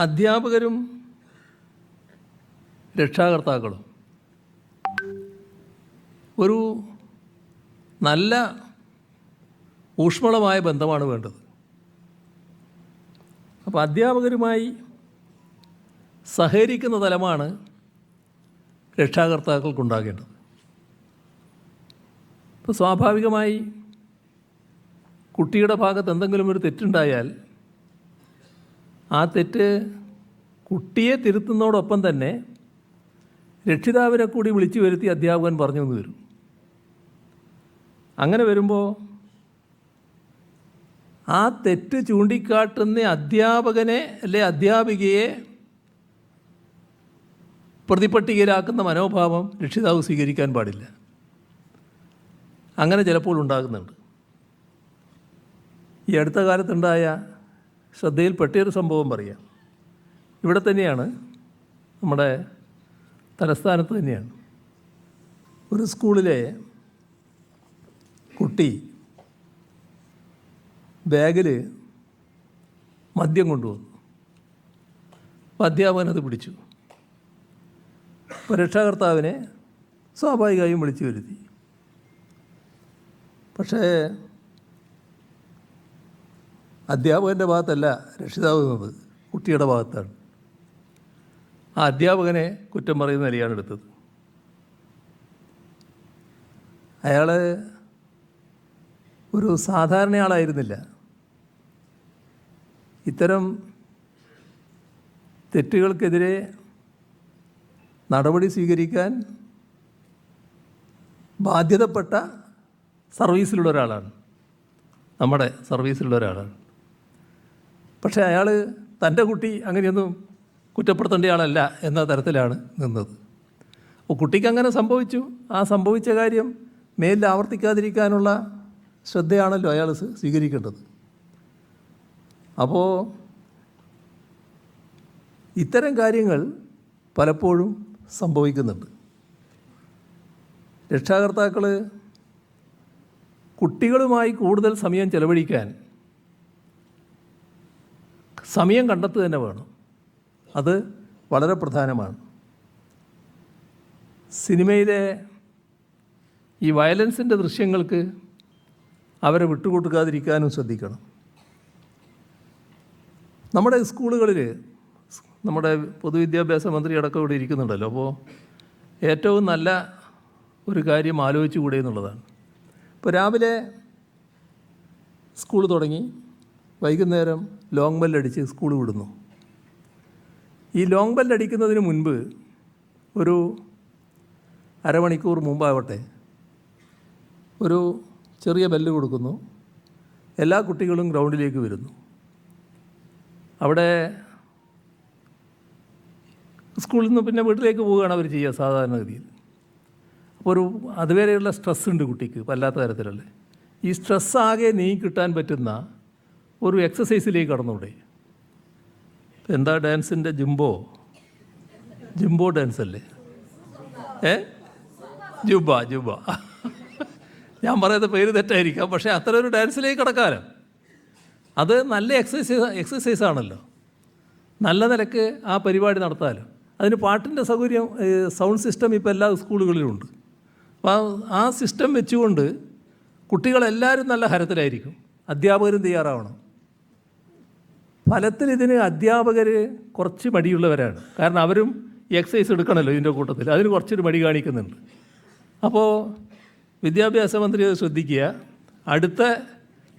അധ്യാപകരും രക്ഷാകർത്താക്കളും ഒരു നല്ല ഊഷ്മളമായ ബന്ധമാണ് വേണ്ടത്. അപ്പോൾ അധ്യാപകരുമായി സഹകരിക്കുന്ന തലമാണ് രക്ഷാകർത്താക്കൾക്കുണ്ടാകേണ്ടത്. ഇപ്പോൾ സ്വാഭാവികമായി കുട്ടിയുടെ ഭാഗത്ത് എന്തെങ്കിലും ഒരു തെറ്റുണ്ടായാൽ ആ തെറ്റ് കുട്ടിയെ തിരുത്തുന്നതോടൊപ്പം തന്നെ രക്ഷിതാവിനെ കൂടി വിളിച്ചു വരുത്തി അധ്യാപകൻ പറഞ്ഞു എന്ന് വരും. അങ്ങനെ വരുമ്പോൾ ആ തെറ്റ് ചൂണ്ടിക്കാട്ടുന്ന അധ്യാപകനെ അല്ലെ അധ്യാപികയെ പ്രതിപട്ടികയിലാക്കുന്ന മനോഭാവം രക്ഷിതാവ് സ്വീകരിക്കാൻ പാടില്ല. അങ്ങനെ ചിലപ്പോൾ ഉണ്ടാകുന്നുണ്ട്. ഈ അടുത്ത കാലത്തുണ്ടായ ശ്രദ്ധയിൽപ്പെട്ടൊരു സംഭവം പറയാം. ഇവിടെ തന്നെയാണ് നമ്മുടെ തലസ്ഥാനത്ത് തന്നെയാണ്. ഒരു സ്കൂളിലെ കുട്ടി ബാഗിൽ മദ്യം കൊണ്ടുവന്നു. അപ്പോൾ അധ്യാപകൻ അത് പിടിച്ചു. അപ്പോൾ രക്ഷാകർത്താവിനെ സ്വാഭാവികമായും വിളിച്ചു വരുത്തി. പക്ഷേ അധ്യാപകന്റെ ഭാഗത്തല്ല രക്ഷിതാവ് നിന്നത് കുട്ടിയുടെ ഭാഗത്താണ്. ആ അധ്യാപകനെ കുറ്റം പറയുന്ന നിലയാണ് എടുത്തത്. അയാൾ ഒരു സാധാരണയാളായിരുന്നില്ല. ഇത്തരം തെറ്റുകൾക്കെതിരെ നടപടി സ്വീകരിക്കാൻ ബാധ്യതപ്പെട്ട സർവീസിലുള്ള ഒരാളാണ്. നമ്മുടെ സർവീസിലുള്ള ഒരാളാണ്. പക്ഷേ അയാൾ തന്റെ കുട്ടി അങ്ങനെയൊന്നും കുറ്റപ്പെടുത്തേണ്ട ആളല്ല എന്ന തരത്തിലാണ് നിന്നത്. അപ്പോൾ കുട്ടിക്ക് അങ്ങനെ സംഭവിച്ചു. ആ സംഭവിച്ച കാര്യം മേലിൽ ആവർത്തിക്കാതിരിക്കാനുള്ള ശ്രദ്ധയാണല്ലോ അയാൾ സ്വ- സ്വീകരിക്കേണ്ടത്. അപ്പോൾ ഇത്തരം കാര്യങ്ങൾ പലപ്പോഴും സംഭവിക്കുന്നുണ്ട്. രക്ഷാകർത്താക്കൾ കുട്ടികളുമായി കൂടുതൽ സമയം ചെലവഴിക്കാൻ സമയം കണ്ടെത്തുക തന്നെ വേണം. അത് വളരെ പ്രധാനമാണ്. സിനിമയിലെ ഈ വയലൻസിന്റെ ദൃശ്യങ്ങൾക്ക് അവരെ വിട്ടുകൊടുക്കാതിരിക്കാനും ശ്രദ്ധിക്കണം. നമ്മുടെ സ്കൂളുകളിൽ നമ്മുടെ പൊതുവിദ്യാഭ്യാസ മന്ത്രി അടക്കം ഇവിടെ ഇരിക്കുന്നുണ്ടല്ലോ. അപ്പോൾ ഏറ്റവും നല്ല ഒരു കാര്യം ആലോചിച്ചുകൂടെ എന്നുള്ളതാണ്. ഇപ്പോൾ രാവിലെ സ്കൂൾ തുടങ്ങി. വൈകുന്നേരം ലോങ് ബെല്ലടിച്ച് സ്കൂൾ വിടുന്നു. ഈ ലോങ് ബെല്ലടിക്കുന്നതിന് മുൻപ് ഒരു അരമണിക്കൂർ മുമ്പാവട്ടെ ഒരു ചെറിയ ബെല്ല് കൊടുക്കുന്നു. എല്ലാ കുട്ടികളും ഗ്രൗണ്ടിലേക്ക് വരുന്നു. അവിടെ സ്കൂളിൽ നിന്ന് പിന്നെ വീട്ടിലേക്ക് പോവുകയാണ് അവർ ചെയ്യുക സാധാരണഗതിയിൽ. അപ്പോൾ ഒരു അതുവരെയുള്ള സ്ട്രെസ് ഉണ്ട് കുട്ടിക്ക് വല്ലാത്ത തരത്തിലല്ലേ? ഈ സ്ട്രെസ് ആകെ നീ കിട്ടാൻ പറ്റുന്ന ഒരു എക്സസൈസിലേക്ക് കടന്നൂടെ. എന്താ ഡാൻസിന്റെ ജുംബോ? ജുംബോ ഡാൻസ് അല്ലേ ഏ? ജുബ ജുബ. ഞാൻ പറയുന്ന പേര് തെറ്റായിരിക്കാം പക്ഷേ അത്ര ഒരു ഡാൻസിലേക്ക് കടക്കാലോ. അത് നല്ല എക്സസൈസ് എക്സസൈസ് ആണല്ലോ. നല്ല നിലയ്ക്ക് ആ പരിപാടി നടത്താമല്ലോ അതിന് പാട്ടിന്റെ സൗകര്യം സൗണ്ട് സിസ്റ്റം ഇപ്പോൾ എല്ലാ സ്കൂളുകളിലുമുണ്ട് അപ്പോൾ ആ സിസ്റ്റം വെച്ചുകൊണ്ട് കുട്ടികളെല്ലാവരും നല്ല ഹരത്തിലായിരിക്കും. അധ്യാപകരും തയ്യാറാവണം. ഫലത്തിൽ ഇതിന് അധ്യാപകർ കുറച്ച് മടിയുള്ളവരാണ്. കാരണം അവരും എക്സസൈസ് എടുക്കണമല്ലോ ഇതിന്റെ കൂട്ടത്തിൽ. അതിന് കുറച്ചൊരു മടി കാണിക്കുന്നുണ്ട്. അപ്പോൾ വിദ്യാഭ്യാസ മന്ത്രി അത് ശ്രദ്ധിക്കുക. അടുത്ത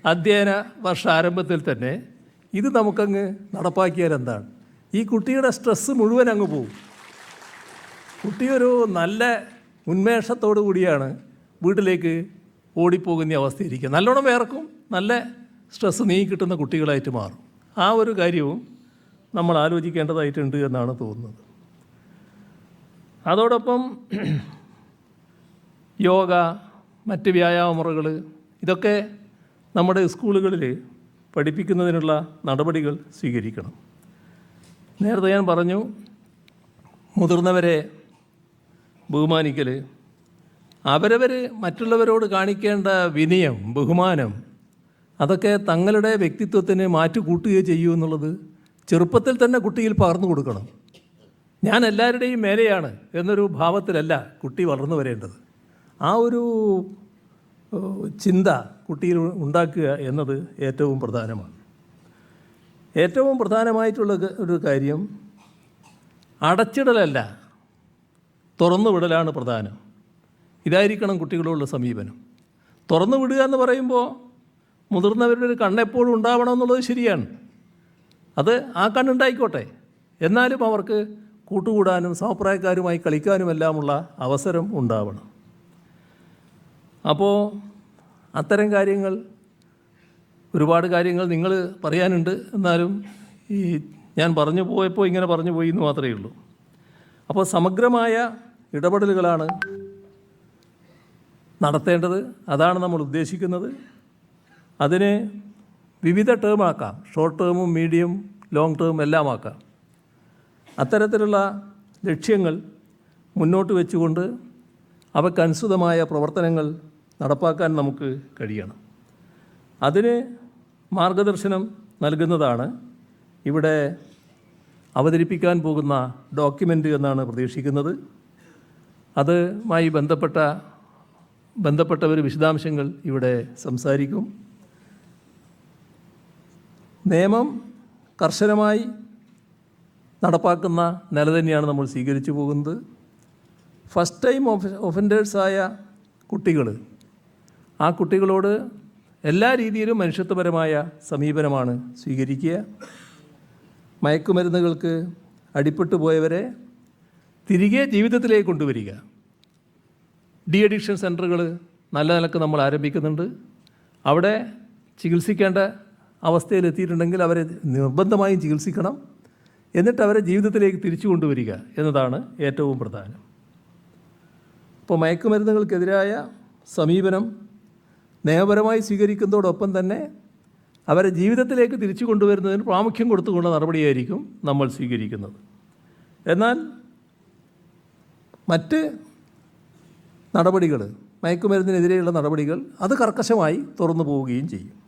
അധ്യയന വർഷ ആരംഭത്തിൽ തന്നെ ഇത് നമുക്കങ്ങ് നടപ്പാക്കിയാൽ എന്താണ്? ഈ കുട്ടിയുടെ സ്ട്രെസ്സ് മുഴുവൻ അങ്ങ് പോവും. കുട്ടിയൊരു നല്ല ഉന്മേഷത്തോടു കൂടിയാണ് വീട്ടിലേക്ക് ഓടിപ്പോകുന്ന അവസ്ഥയിരിക്കുക നല്ലോണം വേർക്കും നല്ല സ്ട്രെസ്സ് നീങ്ങി കിട്ടുന്ന കുട്ടികളായിട്ട് മാറും. ആ ഒരു കാര്യവും നമ്മൾ ആലോചിക്കേണ്ടതായിട്ടുണ്ട് എന്നാണ് തോന്നുന്നത്. അതോടൊപ്പം യോഗ മറ്റ് വ്യായാമ മുറകൾ ഇതൊക്കെ നമ്മുടെ സ്കൂളുകളിൽ പഠിപ്പിക്കുന്നതിനുള്ള നടപടികൾ സ്വീകരിക്കണം. നേരത്തെ ഞാൻ പറഞ്ഞു മുതിർന്നവരെ ബഹുമാനിക്കൽ അവരവർ മറ്റുള്ളവരോട് കാണിക്കേണ്ട വിനയം ബഹുമാനം അതൊക്കെ തങ്ങളുടെ വ്യക്തിത്വത്തിന് മാറ്റുകൂട്ടുകയോ ചെയ്യൂ എന്നുള്ളത് ചെറുപ്പത്തിൽ തന്നെ കുട്ടിയിൽ പകർന്നു കൊടുക്കണം. ഞാൻ എല്ലാവരുടെയും മേലെയാണ് എന്നൊരു ഭാവത്തിലല്ല കുട്ടി വളർന്നു വരേണ്ടത്. ആ ഒരു ചിന്ത കുട്ടിയിൽ ഉണ്ടാക്കുക എന്നത് ഏറ്റവും പ്രധാനമാണ്. ഏറ്റവും പ്രധാനമായിട്ടുള്ള ഒരു കാര്യം അടച്ചിടലല്ല തുറന്നുവിടലാണ് പ്രധാനം. ഇതായിരിക്കണം കുട്ടികളോടുള്ള സമീപനം. തുറന്നു വിടുക എന്ന് പറയുമ്പോൾ മുതിർന്നവരുടെ ഒരു കണ്ണെപ്പോഴും ഉണ്ടാവണം എന്നുള്ളത് ശരിയാണ്. അത് ആ കണ്ണുണ്ടായിക്കോട്ടെ. എന്നാലും അവർക്ക് കൂട്ടുകൂടാനും സമപ്രായക്കാരുമായി കളിക്കാനുമെല്ലാമുള്ള അവസരം ഉണ്ടാവണം. അപ്പോൾ അത്തരം കാര്യങ്ങൾ ഒരുപാട് കാര്യങ്ങൾ നിങ്ങൾ പറയാനുണ്ട്. എന്നാലും ഈ ഞാൻ പറഞ്ഞു പോയപ്പോൾ ഇങ്ങനെ പറഞ്ഞു പോയി എന്ന് മാത്രമേ ഉള്ളൂ. അപ്പോൾ സമഗ്രമായ ഇടപെടലുകളാണ് നടത്തേണ്ടത്. അതാണ് നമ്മൾ ഉദ്ദേശിക്കുന്നത്. അതിന് വിവിധ ടേം ആക്കാം. ഷോർട്ട് ടേമും മീഡിയം ലോങ് ടേം എല്ലാം ആക്കാം അത്തരത്തിലുള്ള ലക്ഷ്യങ്ങൾ മുന്നോട്ട് വെച്ചുകൊണ്ട് അവക്കനുസൃതമായ പ്രവർത്തനങ്ങൾ നടപ്പാക്കാൻ നമുക്ക് കഴിയണം. അതിന് മാർഗദർശനം നൽകുന്നതാണ് ഇവിടെ അവതരിപ്പിക്കാൻ പോകുന്ന ഡോക്യുമെന്റ് എന്നാണ് പ്രതീക്ഷിക്കുന്നത്. അതുമായി ബന്ധപ്പെട്ട ബന്ധപ്പെട്ടവർ വിശദാംശങ്ങൾ ഇവിടെ സംസാരിക്കും. നിയമം കർശനമായി നടപ്പാക്കുന്ന നില തന്നെയാണ് നമ്മൾ സ്വീകരിച്ചു പോകുന്നത്. ഫസ്റ്റ് ടൈം ഒഫൻഡേഴ്സായ കുട്ടികൾ ആ കുട്ടികളോട് എല്ലാ രീതിയിലും മനുഷ്യത്വപരമായ സമീപനമാണ് സ്വീകരിക്കുക. മയക്കുമരുന്നുകൾക്ക് അടിപ്പെട്ടു പോയവരെ തിരികെ ജീവിതത്തിലേക്ക് കൊണ്ടുവരിക. ഡി അഡിക്ഷൻ സെന്ററുകൾ നല്ല നിലയ്ക്ക് നമ്മൾ ആരംഭിക്കുന്നുണ്ട്. അവിടെ ചികിത്സിക്കേണ്ട അവസ്ഥയിലെത്തിയിട്ടുണ്ടെങ്കിൽ അവരെ നിർബന്ധമായും ചികിത്സിക്കണം. എന്നിട്ട് അവരെ ജീവിതത്തിലേക്ക് തിരിച്ചു കൊണ്ടുവരിക എന്നതാണ് ഏറ്റവും പ്രധാനം. ഇപ്പോൾ മയക്കുമരുന്നുകൾക്കെതിരായ സമീപനം നിയമപരമായി സ്വീകരിക്കുന്നതോടൊപ്പം തന്നെ അവരെ ജീവിതത്തിലേക്ക് തിരിച്ചു കൊണ്ടുവരുന്നതിന് പ്രാമുഖ്യം കൊടുത്തുകൊണ്ട നടപടിയായിരിക്കും നമ്മൾ സ്വീകരിക്കുന്നത്. എന്നാൽ മറ്റ് നടപടികൾ മയക്കുമരുന്നിനെതിരെയുള്ള നടപടികൾ അത് കർക്കശമായി തുറന്നു പോവുകയും ചെയ്യും.